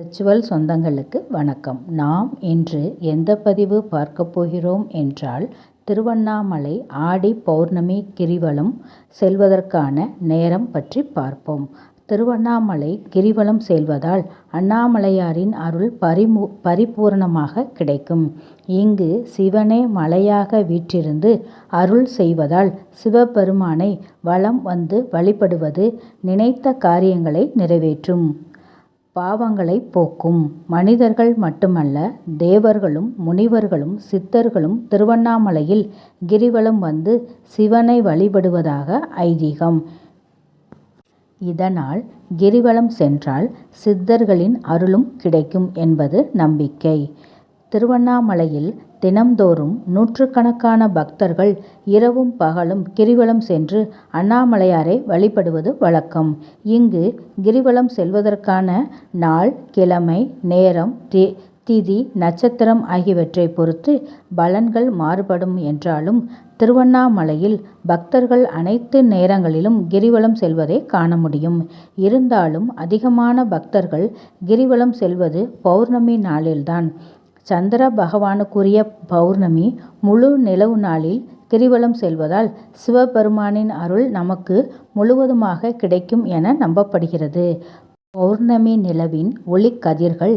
Ritual சொந்தங்களுக்கு வணக்கம். நாம் இன்று எந்த பதிவு பார்க்கப் போகிறோம் என்றால் திருவண்ணாமலை ஆடி பௌர்ணமி கிரிவலம் செல்வதற்கான நேரம் பற்றி பார்ப்போம். திருவண்ணாமலை கிரிவலம் செல்வதால் அண்ணாமலையாரின் அருள் பரிமு பரிபூரணமாக கிடைக்கும். இங்கு சிவனே மலையாக வீற்றிருந்து அருள் செய்வதால் சிவபெருமானை வலம் வந்து வழிபடுவது நினைத்த காரியங்களை நிறைவேற்றும். பாவங்களை போக்கும். மனிதர்கள் மட்டுமல்ல தேவர்களும் முனிவர்களும் சித்தர்களும் திருவண்ணாமலையில் கிரிவலம் வந்து சிவனை வழிபடுவதாக ஐதீகம். இதனால் கிரிவலம் சென்றால் சித்தர்களின் அருளும் கிடைக்கும் என்பது நம்பிக்கை. திருவண்ணாமலையில் தினம்தோறும் நூற்றுக்கணக்கான பக்தர்கள் இரவும் பகலும் கிரிவலம் சென்று அண்ணாமலையாரை வழிபடுவது வழக்கம். இங்கு கிரிவலம் செல்வதற்கான நாள் கிழமை நேரம் தி திதி நட்சத்திரம் ஆகியவற்றை பொறுத்து பலன்கள் மாறுபடும் என்றாலும் திருவண்ணாமலையில் பக்தர்கள் அனைத்து நேரங்களிலும் கிரிவலம் செல்வதை காண முடியும். இருந்தாலும் அதிகமான பக்தர்கள் கிரிவலம் செல்வது பௌர்ணமி நாளில்தான். சந்திர பகவானுக்குரிய பௌர்ணமி முழு நிலவு நாளில் கிரிவலம் செல்வதால் சிவபெருமானின் அருள் நமக்கு முழுவதுமாக கிடைக்கும் என நம்பப்படுகிறது. பௌர்ணமி நிலவின் ஒளிக்கதிர்கள்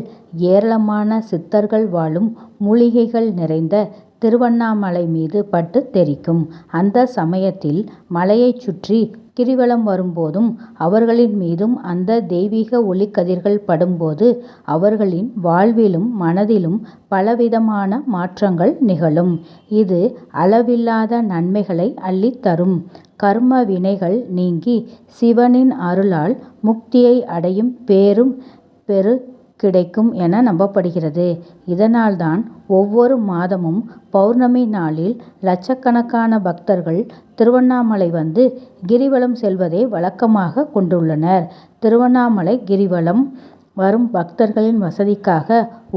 ஏராளமான சித்தர்கள் வாழும் மூலிகைகள் நிறைந்த திருவண்ணாமலை மீது பட்டு தெரிக்கும் அந்த சமயத்தில் மலையைச் சுற்றி கிரிவலம் வரும்போதும் அவர்களின் மீதும் அந்த தெய்வீக ஒளிக்கதிர்கள் படும்போது அவர்களின் வாழ்விலும் மனதிலும் பலவிதமான மாற்றங்கள் நிகழும். இது அளவில்லாத நன்மைகளை அள்ளித்தரும். கர்ம வினைகள் நீங்கி சிவனின் அருளால் முக்தியை அடையும் பேரும் பெரு கிடைக்கும் என நம்பப்படுகிறது. இதனால்தான் ஒவ்வொரு மாதமும் பௌர்ணமி நாளில் லட்சக்கணக்கான பக்தர்கள் திருவண்ணாமலை வந்து கிரிவலம் செல்வதை வழக்கமாக கொண்டுள்ளனர். திருவண்ணாமலை கிரிவலம் வரும் பக்தர்களின் வசதிக்காக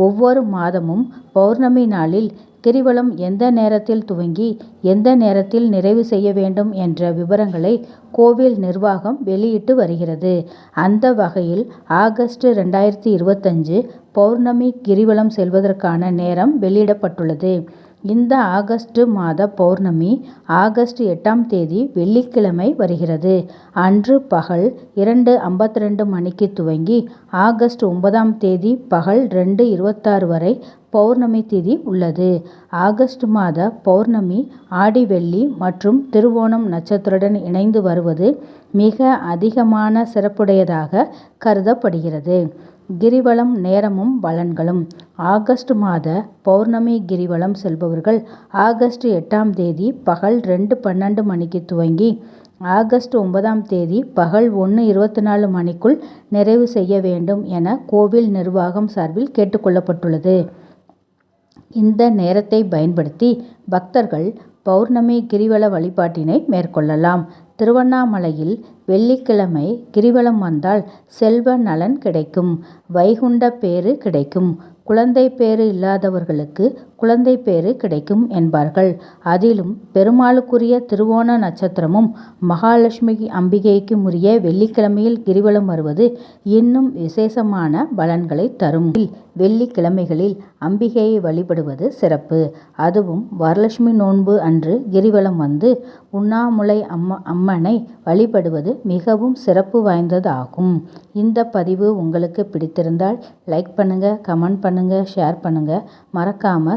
ஒவ்வொரு மாதமும் பௌர்ணமி நாளில் கிரிவலம் எந்த நேரத்தில் துவங்கி எந்த நேரத்தில் நிறைவு செய்ய வேண்டும் என்ற விவரங்களை கோவில் நிர்வாகம் வெளியிட்டு வருகிறது. அந்த வகையில் ஆகஸ்ட் ரெண்டாயிரத்தி இருபத்தஞ்சு பௌர்ணமி கிரிவலம் செல்வதற்கான நேரம் வெளியிடப்பட்டுள்ளது. இந்த ஆகஸ்ட் மாத பௌர்ணமி ஆகஸ்ட் எட்டாம் தேதி வெள்ளிக்கிழமை வருகிறது. அன்று பகல் இரண்டு ஐம்பத்திரண்டு மணிக்கு துவங்கி ஆகஸ்ட் ஒன்பதாம் தேதி பகல் ரெண்டு இருபத்தாறு வரை பௌர்ணமி திதி உள்ளது. ஆகஸ்ட் மாத பௌர்ணமி ஆடி வெள்ளி மற்றும் திருவோணம் நட்சத்திரத்துடன் இணைந்து வருவது மிக அதிகமான சிறப்புடையதாக கருதப்படுகிறது. கிரிவலம் நேரமும் பலன்களும் ஆகஸ்ட் மாத பௌர்ணமி கிரிவலம் செல்பவர்கள் ஆகஸ்ட் எட்டாம் தேதி பகல் ரெண்டு பன்னெண்டு மணிக்கு துவங்கி ஆகஸ்ட் ஒன்பதாம் தேதி பகல் ஒன்று இருபத்தி நாலு மணிக்குள் நிறைவு செய்ய வேண்டும் என கோவில் நிர்வாகம் சார்பில் கேட்டுக்கொள்ளப்பட்டுள்ளது. இந்த நேரத்தை பயன்படுத்தி பக்தர்கள் பௌர்ணமி கிரிவல வழிபாட்டினை மேற்கொள்ளலாம். திருவண்ணாமலையில் வெள்ளிக்கிழமை கிரிவலம் வந்தால் செல்வ நலன் கிடைக்கும். வைகுண்ட பேறு கிடைக்கும். குழந்தை பேறு இல்லாதவர்களுக்கு குழந்தை பேறு கிடைக்கும் என்பார்கள். அதிலும் பெருமாளுக்குரிய திருவோண நட்சத்திரமும் மகாலட்சுமி அம்பிகைக்கும் உரிய வெள்ளிக்கிழமையில் கிரிவலம் வருவது இன்னும் விசேஷமான பலன்களை தரும். வெள்ளிக்கிழமைகளில் அம்பிகையை வழிபடுவது சிறப்பு. அதுவும் வரலட்சுமி நோன்பு அன்று கிரிவலம் வந்து உண்ணாமுலை அம்மனை வழிபடுவது மிகவும் சிறப்பு வாய்ந்ததாகும். இந்த பதிவு உங்களுக்கு பிடித்திருந்தால் லைக் பண்ணுங்க கமெண்ட் பண்ணுங்க ஷேர் பண்ணுங்க மறக்காம